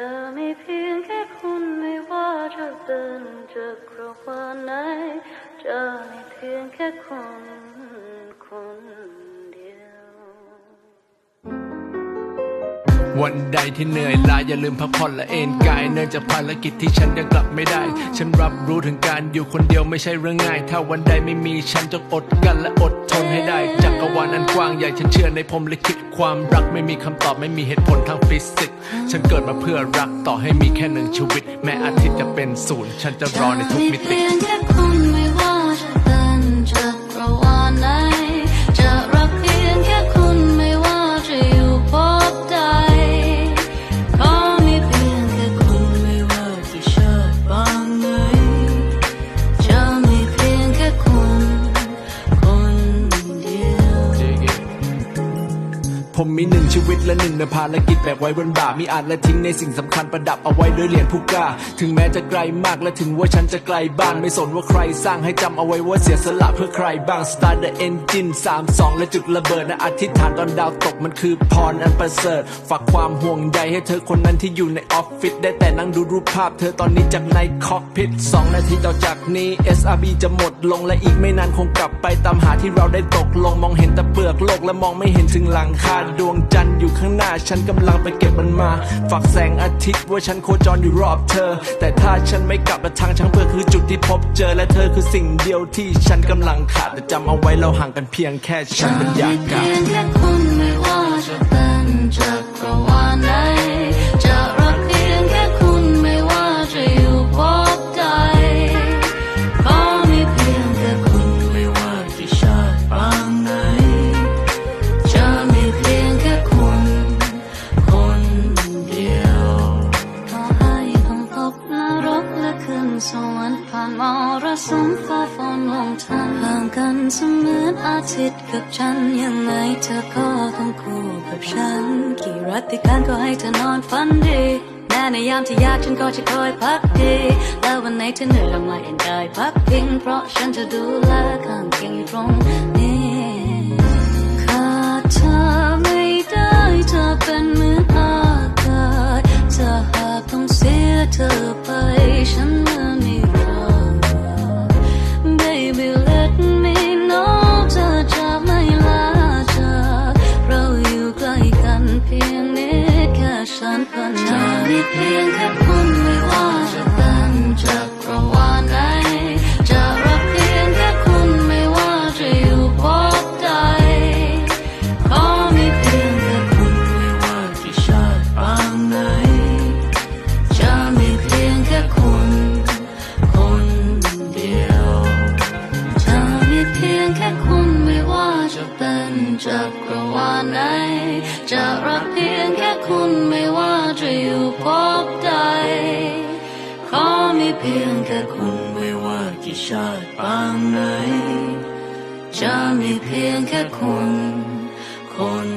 จะมีเพียงแค่คุณไม่ว่าจะเป็นจะกรวาลไหนจะมีเพียงแค่คุณ วันใดที่เหนื่อยล้าอย่าลืมพักผ่อนและเอนกาย เนื่องจากภารกิจที่ฉันยังกลับไม่ได้ ฉันรับรู้ถึงการอยู่คนเดียวไม่ใช่เรื่องง่าย ถ้าวันใดไม่มีฉันจงอดกันและอดทนให้ได้จักรวาลอันกว้างใหญ่ฉันเชื่อในพรมลิขิตความรักไม่มีคำตอบไม่มีเหตุผลทางฟิสิกส์ฉันเกิดมาเพื่อรักต่อให้มีแค่หนึ่งชีวิต แม้อาทิตย์จะเป็นศูนย์ฉันจะรอในทุกมิติ ผมมีหนึ่งชีวิตและหนึ่งในภารกิจแบกไว้บนบ่ามีอาจและทิ้งในสิ่งสำคัญประดับเอาไว้ด้วยเหรียญผู้กล้า ถึงแม้จะไกลมากและถึงว่าฉันจะไกลบ้านไม่สนว่าใครสร้างให้จำเอาไว้ว่าเสียสละเพื่อใครบ้าง start the engine 3 2 และจุดระเบิดนะอธิษฐานตอนดาวตกมันคือพรอันประเสริฐฝากความห่วงใยให้เธอคนนั้นที่อยู่ในออฟฟิศได้แต่นั่งดูรูปภาพ เธอตอนนี้จากในคอกพิท2นาทีต่อจากนี้ SRB จะหมดลงและอีกไม่นานคงกลับไปตามหาที่เราได้ตกลงมองเห็นแต่เปลือกโลกและมองไม่เห็นถึงหลังคาดวงจันทร์อยู่ข้างหน้า ฉันกำลังไปเก็บมันมา ฝากแสงอาทิตย์ว่าฉันโคจรอยู่รอบเธอ แต่ถ้าฉันไม่กลับและทางช้างเพื่อคือจุดที่พบเจอและเธอคือสิ่งเดียวที่ฉันกำลังขาดแต่จำเอาไว้เราห่างกันเพียงแค่ฉันบรรยากาศ สมฟ้าฝนลงทางห่างกันเสมือนอาทิตย์กับฉันยังไงเธอก็ต้องคู่กับฉัน กี่รัติการก็ให้เธอนอนฝันดีแม้ในยามที่ยากฉันก็จะคอยพักดีแล้ววันไหนเธอเหนื่อยลงมาเอ็นกายพักพิงเพราะฉันจะดูแลข้างเคียงอยู่ตรงนี้ขาดเธอ เพียงแค่คุณไม่ว่าจะเป็นจักรวาลไหนจะรักเพียงแค่คุณไม่ว่าจะอยู่พบใดขอมีเพียงแค่คุณไม่ว่ากี่ชาติบางไหนจะมีเพียงแค่คุณคนเดียวจะมีเพียงแค่คุณไม่ว่าจะเป็นจักรวาลไหนจะรักเพียงแค่คุณไม่ว่าจะอยู่พบ เพียงแค่คุณไม่ว่ากี่ชาติปางไหน จะมีเพียงแค่คุณคน